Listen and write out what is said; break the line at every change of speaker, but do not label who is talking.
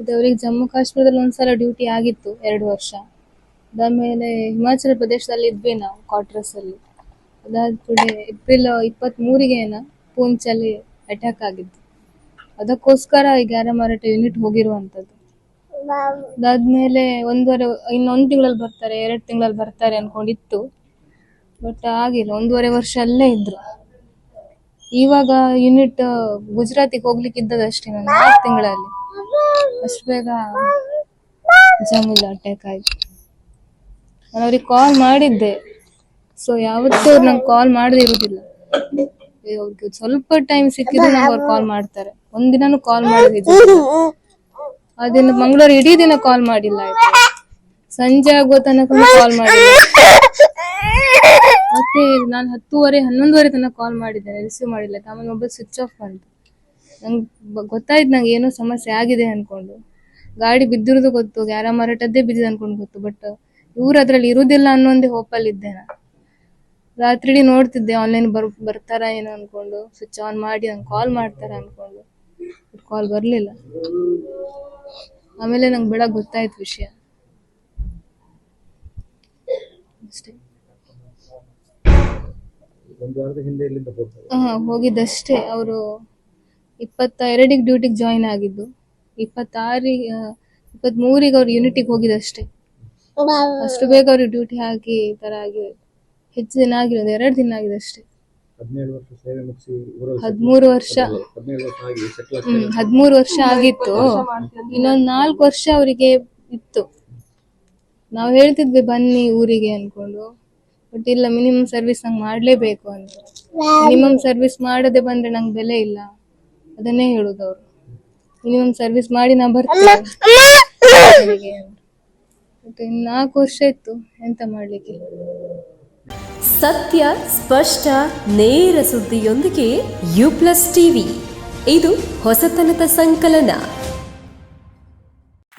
ಇದು ಅವರಿಗೆ ಜಮ್ಮು ಕಾಶ್ಮೀರದಲ್ಲಿ ಒಂದ್ಸಲ ಡ್ಯೂಟಿ ಆಗಿತ್ತು ಎರಡು ವರ್ಷ. ಅದಾದ್ಮೇಲೆ ಹಿಮಾಚಲ ಪ್ರದೇಶದಲ್ಲಿ ಇದ್ವಿ ನಾವು ಕ್ವಾರ್ಟರ್ಸ್ ಅಲ್ಲಿ. ಅದಾದ ಕೂಡ ಏಪ್ರಿಲ್ ಇಪ್ಪತ್ತ್ ಮೂರಿಗೆ ಏನ ಪೂಂಚಲ್ಲಿ ಅಟ್ಯಾಕ್ ಆಗಿತ್ತು ಅದಕ್ಕೋಸ್ಕರ ಈ ಗ್ಯಾರಮಾರಟ ಯೂನಿಟ್ ಹೋಗಿರುವಂತದ್ದು. ಅದಾದ್ಮೇಲೆ ಒಂದೂವರೆ, ಇನ್ನೊಂದು ತಿಂಗಳಲ್ಲಿ ಬರ್ತಾರೆ, ಎರಡು ತಿಂಗಳಲ್ಲಿ ಬರ್ತಾರೆ ಅನ್ಕೊಂಡಿತ್ತು. ಬಟ್ ಆಗಿಲ್ಲ, ಒಂದೂವರೆ ವರ್ಷ ಅಲ್ಲೇ ಇದ್ರು. ಇವಾಗ ಯೂನಿಟ್ ಗುಜರಾತಿಗೆ ಹೋಗ್ಲಿಕ್ಕೆ ಇದ್ದದಷ್ಟೇ ನಾನು ಆರು ತಿಂಗಳಲ್ಲಿ. ಅಷ್ಟು ಬೇಗ ಜಮ್ಮುದ ಅಟ್ಯಾಕ್ ಆಯ್ತು. ನಾನು ಅವ್ರಿಗೆ ಕಾಲ್ ಮಾಡಿದ್ದೆ. ಸೊ ಯಾವತ್ತೂ ಅವ್ರು ನಂಗೆ ಕಾಲ್ ಮಾಡದೇ ಇರುವುದಿಲ್ಲ ಅವ್ರಿಗೆ ಸ್ವಲ್ಪ ಟೈಮ್ ಸಿಕ್ಕಿದ್ರೆ ನಂಗೆ ಅವ್ರು ಕಾಲ್ ಮಾಡ್ತಾರೆ. ಒಂದಿನಾನು ಕಾಲ್ ಮಾಡಿದ್ರು ಅದನ್ನ ಮಂಗಳೂರು ಇಡೀ ದಿನ ಕಾಲ್ ಮಾಡಿಲ್ಲ ಆಯ್ತು. ಸಂಜೆ ಆಗೋ ತನಕ ಕಾಲ್ ಮಾಡಿಲ್ಲ. ಮತ್ತೆ ನಾನು ಹತ್ತುವರೆ, ಹನ್ನೊಂದುವರೆ ತನಕ ಕಾಲ್ ಮಾಡಿದ್ದೇನೆ ರಿಸೀವ್ ಮಾಡಿಲ್ಲ. ಆಮೇಲೆ ಮೊಬೈಲ್ ಸ್ವಿಚ್ ಆಫ್ ಬಂತು ನಂಗೆ ಗೊತ್ತಾಯ್ತು ನಂಗೆ ಏನೋ ಸಮಸ್ಯೆ ಆಗಿದೆ ಅನ್ಕೊಂಡು. ಗಾಡಿ ಬಿದ್ದಿರೋದು ಗೊತ್ತು ಗ್ಯಾರ ಮಾರಾಟದ್ದೇ ಬಿದ್ದಿದೆ ಅನ್ಕೊಂಡು ಗೊತ್ತು ಬಟ್ ಇವ್ರು ಅದ್ರಲ್ಲಿ ಇರುವುದಿಲ್ಲ ಅನ್ನೋ ಒಂದೇ ಹೋಪಲ್ಲಿ ಇದ್ದೆ ನಾನು. ರಾತ್ರಿ ನೋಡ್ತಿದ್ದೆ ಆನ್ಲೈನ್ ಬರ್ ಬರ್ತಾರ ಏನೋ ಅನ್ಕೊಂಡು ಸ್ವಿಚ್ ಆನ್ ಮಾಡಿ ನಂಗೆ ಕಾಲ್ ಮಾಡ್ತಾರ ಅನ್ಕೊಂಡು ಕಾಲ್ ಬರಲಿಲ್ಲ. ಆಮೇಲೆ ನಂಗೆ ಬೆಳಗ್ಗೆ ಗೊತ್ತಾಯ್ತು ವಿಷಯ. ಅಷ್ಟೇ. ಹಾ ಹೋಗಿದ್ದಷ್ಟೇ. ಅವರು ಇಪ್ಪತ್ತ ಎರಡಿಗೆ ಡ್ಯೂಟಿಗೆ ಜಾಯಿನ್ ಆಗಿದ್ದು ಇಪ್ಪತ್ತಾರಿಗೆ ಇಪ್ಪತ್ತ್ ಮೂರಿಗೆ ಅವ್ರು ಯೂನಿಟಿಗೆ ಹೋಗಿದ್ದಷ್ಟೇ. ಅಷ್ಟು ಬೇಗ ಅವ್ರಿಗೆ ಡ್ಯೂಟಿ ಹಾಕಿ ಈ ತರ ಆಗಿ ಹೆಚ್ಚು ದಿನ ಆಗಿರೋದು ಒಂದು ಎರಡು ದಿನ ಆಗಿದೆ ಅಷ್ಟೇ
ಹದಿನೇಳು ವರ್ಷ ಸೇವೆ ಮುಗಿಸಿ ಊರಲ್ಲಿ
ಹದಿಮೂರು ವರ್ಷ.
ಹದಿನೇಳು ವರ್ಷ ಆಗಿ ಸೆಟ್ಲ್
ಹ್ಮ್ ಹದಿಮೂರು ವರ್ಷ ಆಗಿತ್ತು. ಇನ್ನೊಂದ್ ನಾಲ್ಕು ವರ್ಷ ಅವರಿಗೆ ಇತ್ತು. ನಾವು ಹೇಳ್ತಿದ್ವಿ ಬನ್ನಿ ಊರಿಗೆ ಅನ್ಕೊಂಡು. ಬಟ್ ಇಲ್ಲ ಮಿನಿಮಮ್ ಸರ್ವಿಸ್ ನಂಗೆ ಮಾಡ್ಲೇಬೇಕು ಅಂತ ಮಿನಿಮಮ್ ಸರ್ವಿಸ್ ಮಾಡದೆ ಬಂದ್ರೆ ನಂಗೆ ಬೆಲೆ ಇಲ್ಲ. ಅದನ್ನೇ ಹೇಳುದು ಅವ್ರು. ಮಿನಿಮಮ್ ಸರ್ವಿಸ್ ಮಾಡಿ ನಾ ಬರ್ತೇನೆ ಮನೆಗೆ ಅಂತ. ಮತ್ತೆ ಇನ್ನು ನಾಲ್ಕು ವರ್ಷ ಇತ್ತು ಎಂತ ಮಾಡ್ಲಿಕ್ಕೆ.
ಸತ್ಯ ಸ್ಪಷ್ಟ ನೇರ ಸುದ್ದಿಯೊಂದಿಗೆ ಯು ಪ್ಲಸ್ ಟಿವಿ ಇದು ಹೊಸತನದ ಸಂಕಲನ.